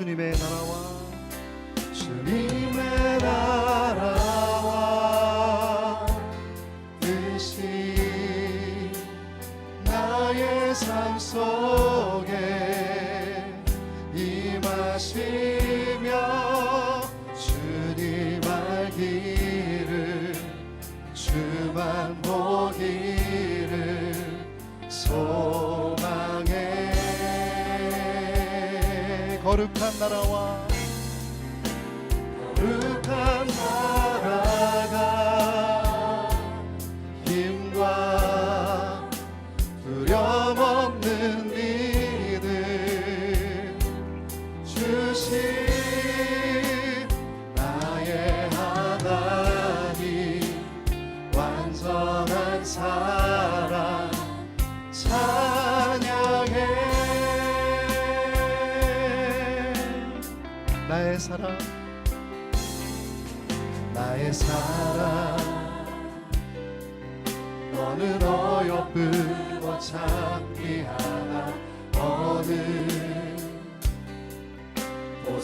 주님의 나라와 주님의 나라와 뜻이 나의 삶 속 거룩한 나라와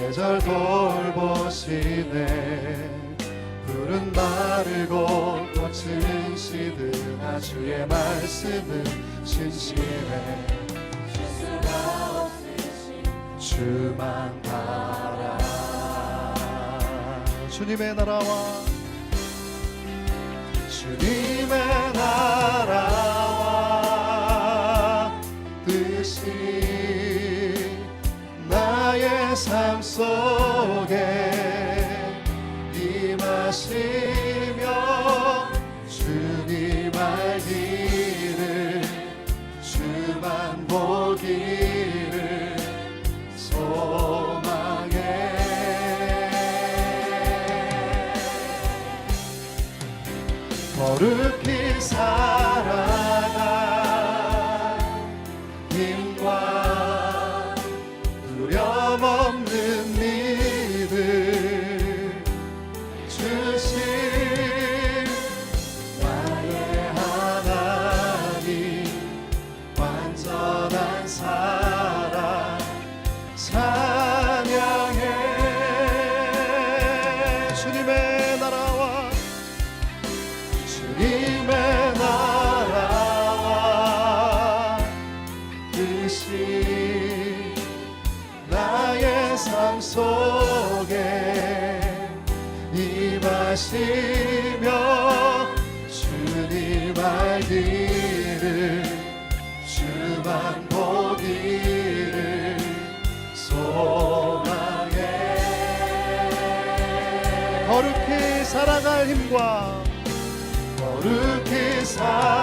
계절 돌보시네. 푸른 마르고 꽃은 시드나 주의 말씀은 신실해. 실수가 없으신 주만 바라. 주님의 나라와 주님의 살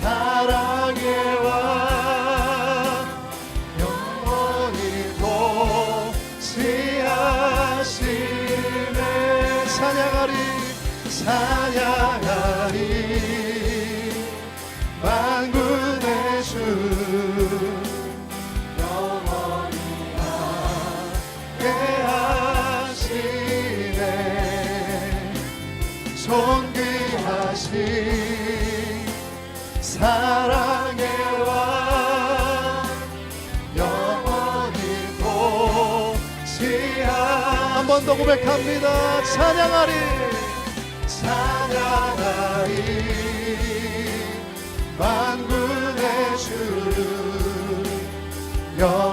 사랑의 왕 영원히 도시하시네 찬양 더 고백합니다. 찬양하리. 찬양하리. 만군의 주영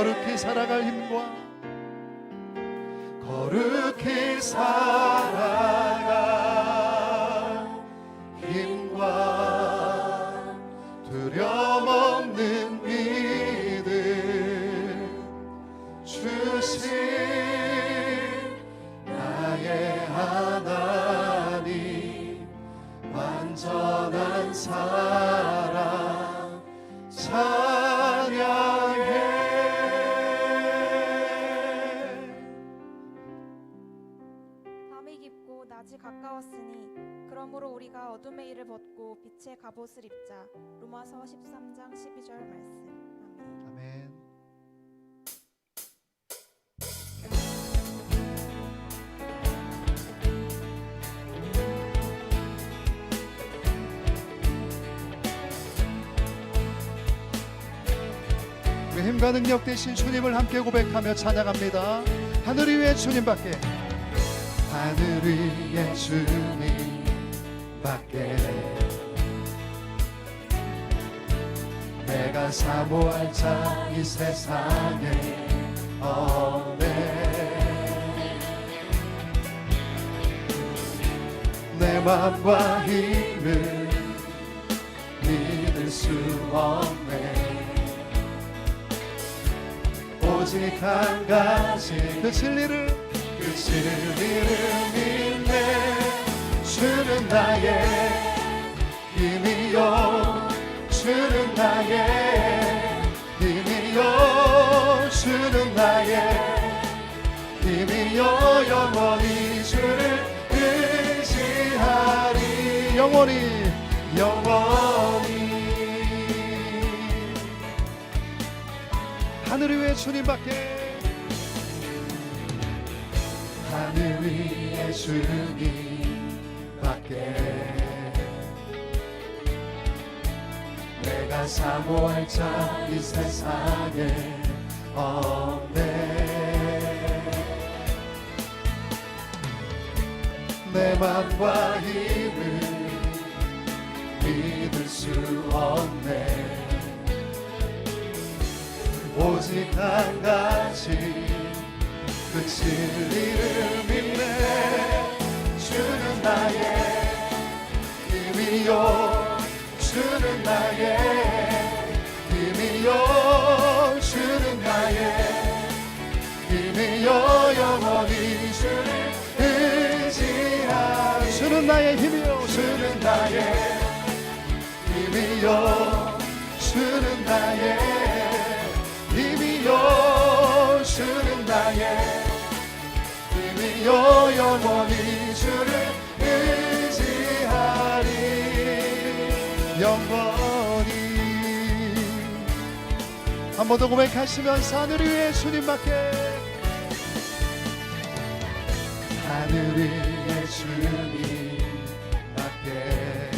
거룩히 살아갈 힘과 거룩히 살아 일을 벗고 빛의 갑옷을 입자. 로마서 13장 12절 말씀. 아멘. 아멘. 힘과 능력 되신 주님을 함께 고백하며 찬양합니다. 하늘 위에 주님밖에 하늘 위에 주님밖에 사모할 자 이 세상에. 없네 내 맘과 힘을 믿을 수 없네. 오직 한 가지 그 진리를 그 진리를 영원히 주를 의지하리. 영원히. 영원히. 하늘 위에 주님밖에. 하늘 위에 주님밖에. 내가 사모할 자 이 세상에 없네 내 맘과 힘을 믿을 수 없네. 오직 한 가지 그 진리를 한 번 더 고백하시면서 하늘 위에 주님 밖에. 하늘 위에 주님 밖에.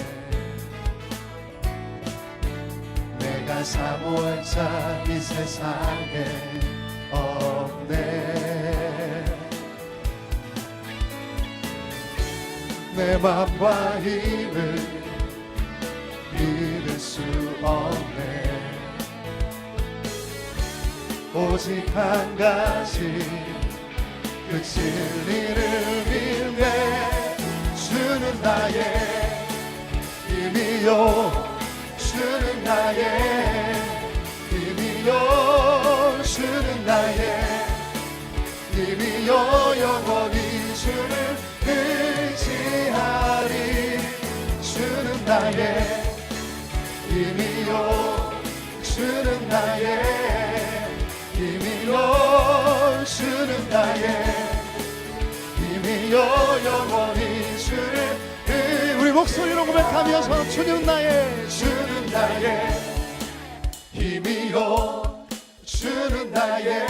내가 사모할 자 이 세상에 없네. 내 맘과 힘을 오직 한 가지. 그 진리를 믿네 주는 나의 힘이요? 주는 나의 힘이요? 주는 나의 힘이요? 영원히 주를 의지하리. 주는 나의 힘이요? 주는 나의 주는 나의 힘이요 영원히 주를 의- 우리 목소리로 고백하면서 주는 나의 주는 나의 힘이요 주는 나의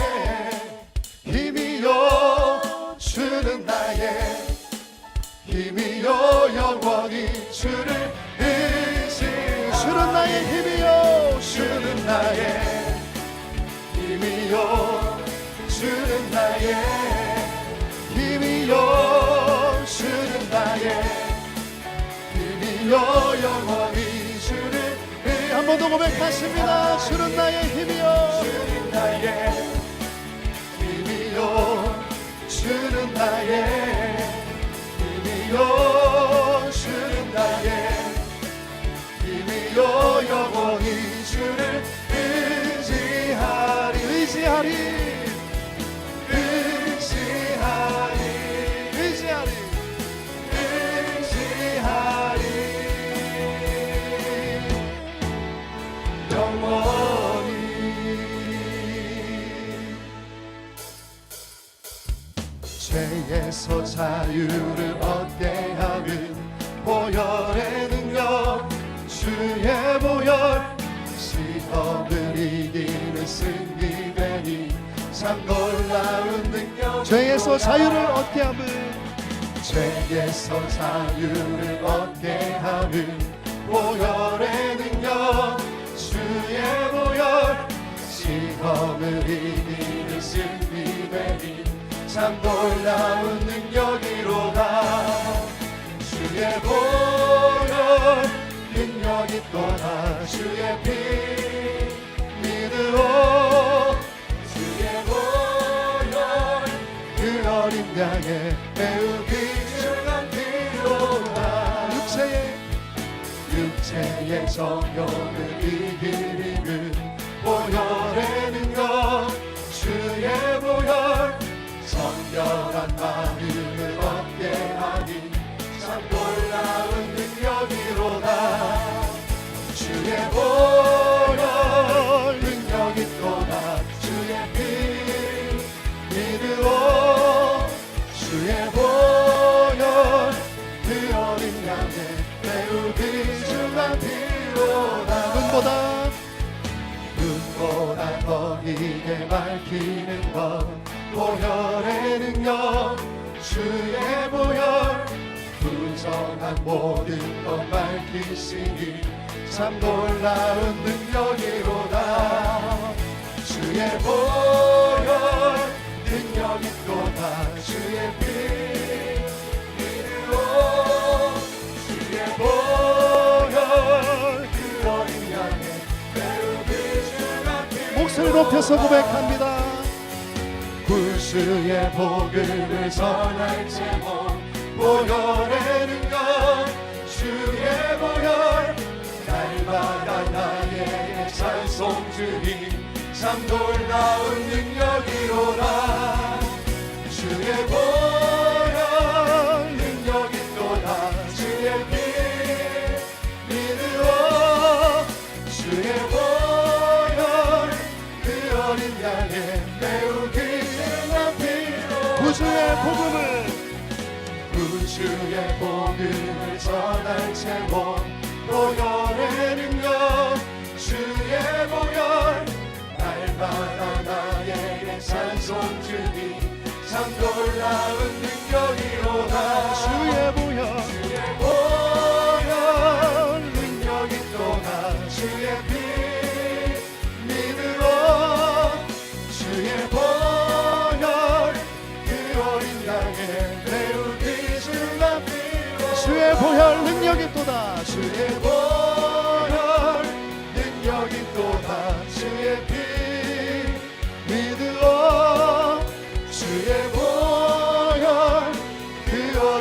힘이요 주는 나의 힘이요 영원히 주를 의지 주는 나의 힘이요 주는 나의 힘이요 주는 나의 힘이요 주는 나의 힘이요 영원히 주를 한번 더 고백하십니다. 주는 나의 힘이요. 주는 나의 힘이요 주는 나의 힘이요 주는 나의 힘이요 영원히 주를 의지하리. 의지하리 죄에서 자유를 얻게 하는 보혈의 능력. 주의 보혈 시험을 이기는 승리 되니 참 놀라운 능력 죄에서 자유를 얻게 하는 죄에서 자유를 얻게 하는 보혈의 능력. 주의 보혈 시험을 이기는 승리 되니 참 놀라운 능력이로다 주의 보혈 능력이 또다 주의 피 믿으오. 주의 보혈 그 어린 양의 매우 귀중한 피로다 육체의 육체의 정욕을 이기는 보혈의 정결한 마음을 얻게 하니 참 놀라운 능력이로다. 주의 보혈 능력이 또다. 주의 피 믿으오. 주의 보혈 그 어린 양의 매우 귀중한 피로다. 눈보다 눈보다 더 이게 밝히는 것 능력 주의 보혈. 부정한 모든 것 밝히시니 참 놀라운 능력이로다. 주의 보혈. 능력이 또다. 주의 피 믿으오 주의 보혈. 그 어린 양의 귀중한 피 목소리 높여서 고백합니다. 구 주의 복음을 전할 제목 보혈의 능력 주의 보혈 날마다 나의 찬송 주님 참 놀라운 능력이로다. 주의 보 우주의 복음을. 우주의 복음을 전할 제목 보여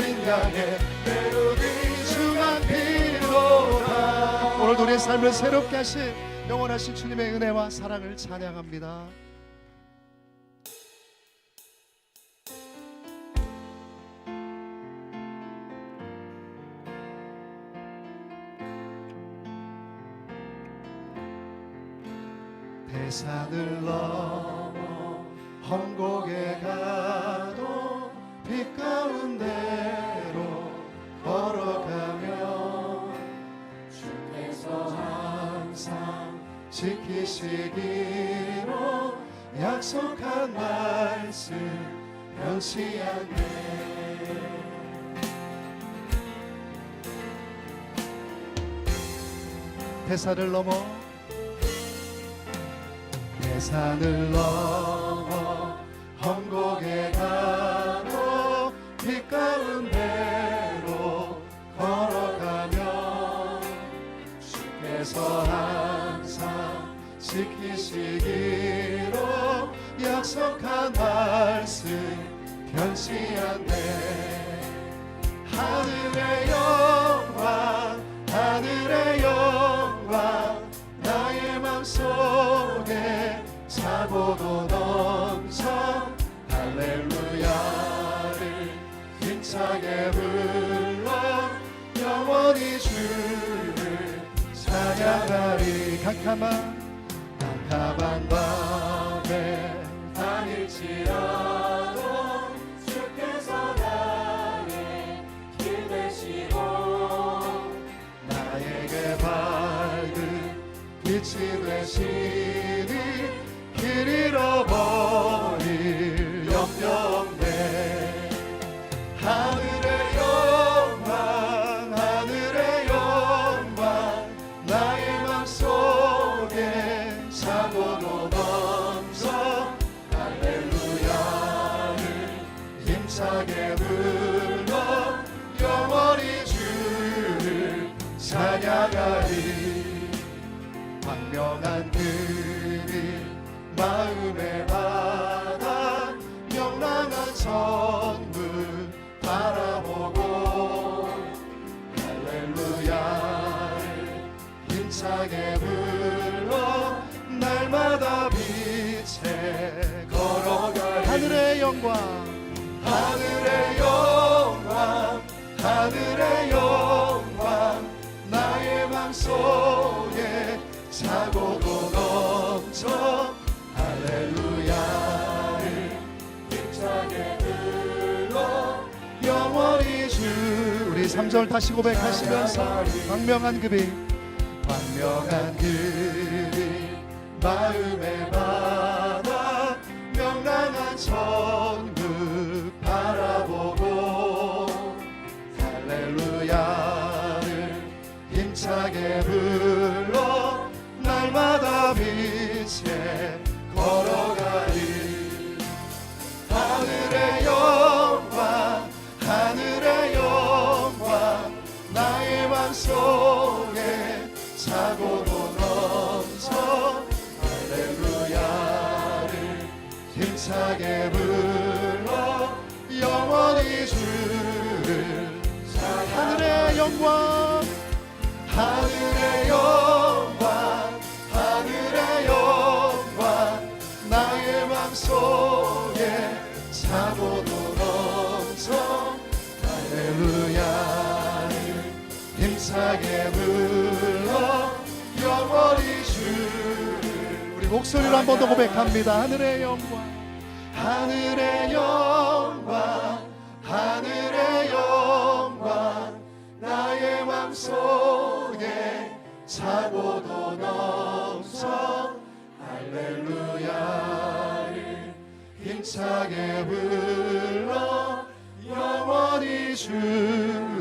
어린 양의 배우기 주가 필요다. 오늘도 우리의 삶을 새롭게 하신 영원하신 주님의 은혜와 사랑을 찬양합니다. 대산을 넘어 변치 않네. 대산을 넘어 대산을 넘어 험곡에 가도 빛 가운데로 걸어가며 주께서 항상 지키시기로 약속한 말씀 변치 않네. 하늘의 영광 하늘의 영광 나의 맘속에 차고도 넘쳐 할렐루야를 힘차게 불러 영원히 주를 찬양하리. 캄캄한 캄캄한 밤에 다닐지라 3절 다시 고백하시면서 광명한 그빛 광명한 그빛 마음에 받아 명랑한 천 힘차게 불러 영원히 주를 우리 목소리로 한 번 더 고백합니다. 하늘의 영광 하늘의 영광 하늘의 영광. 나의 맘속에 차고도 넘쳐 할렐루야를 힘차게 불러 영원히 주를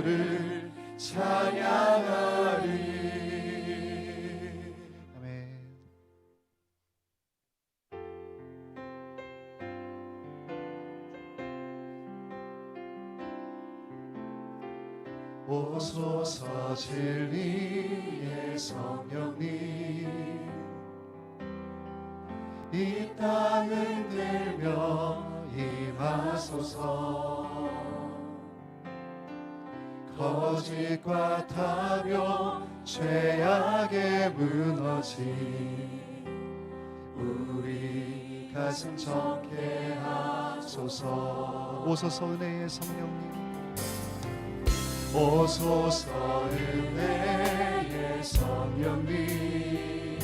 찬양하리. 아멘. 오소서 진리의 성령님. 이 땅은 들며 임하소서 거짓과 타며 죄악에 무너진 우리 가슴 적게 하소서. 오소서 은혜의 성령님. 오소서 은혜의 성령님.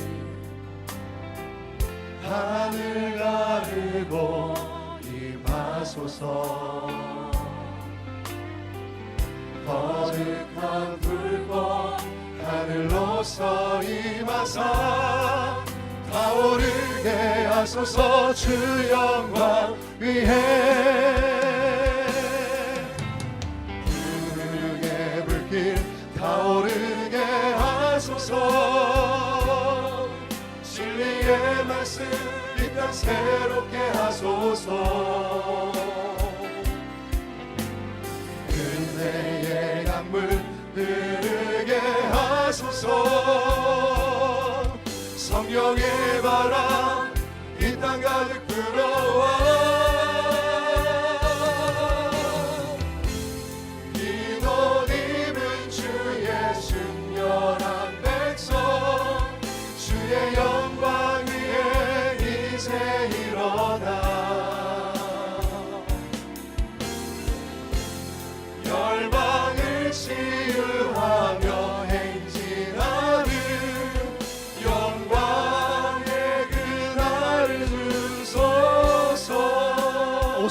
하늘 가르고 임하소서 거룩한 불꽃 하늘로서 임하사 타오르게 하소서 주 영광 위해. 푸르게 불길 타오르게 하소서. 진리의 말씀 이 땅 새롭게 하소서 흐르게 하소서. 성령의 바람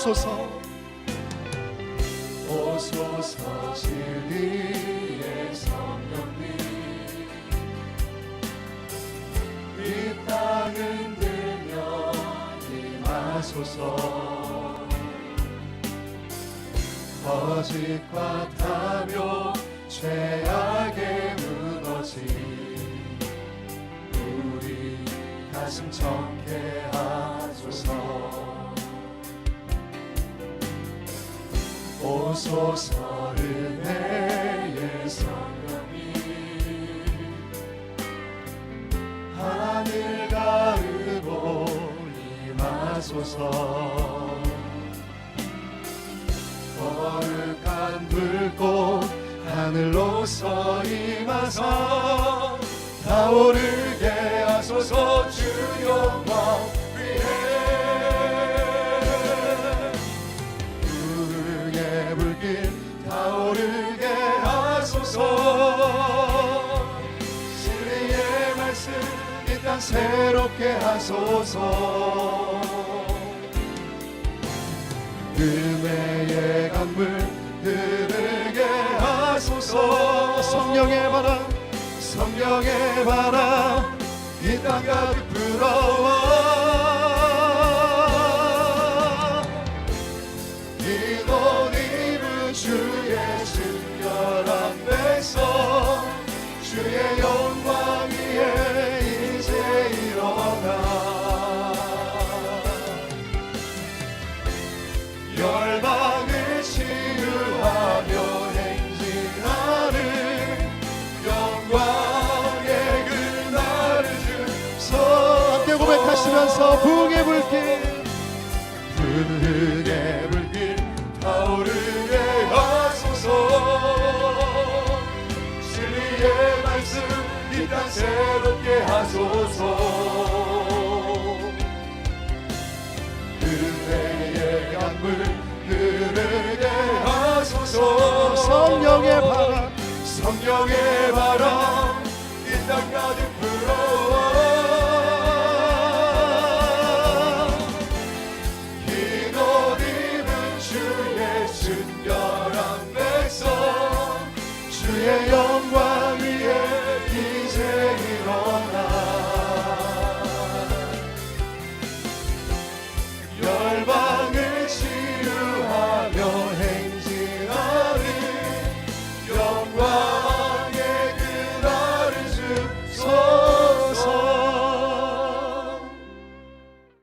오소서. 오소서 진리의 성령님. 이 땅은 들며 임하소서. 거짓과 타며 죄악에 무너진 우리 가슴 청케 하늘 가르고 임하소서 거룩한 불꽃 하늘로서 임하사 타오르게 하소서 주 영광 새롭게 하소서. 은혜의 강물 흐르게 하소서. 성령의 바람 성령의 바람 이 땅 가득 불어와. 이옷 입은 주의 백성 주의 영 고백하시면서 부흥의 불길 푸르게 불길 타오르게 하소서. 진리의 말씀 이 땅 새롭게 하소서. 은혜의 강물 흐르게 하소서. 성령의 바람. 성령의 바람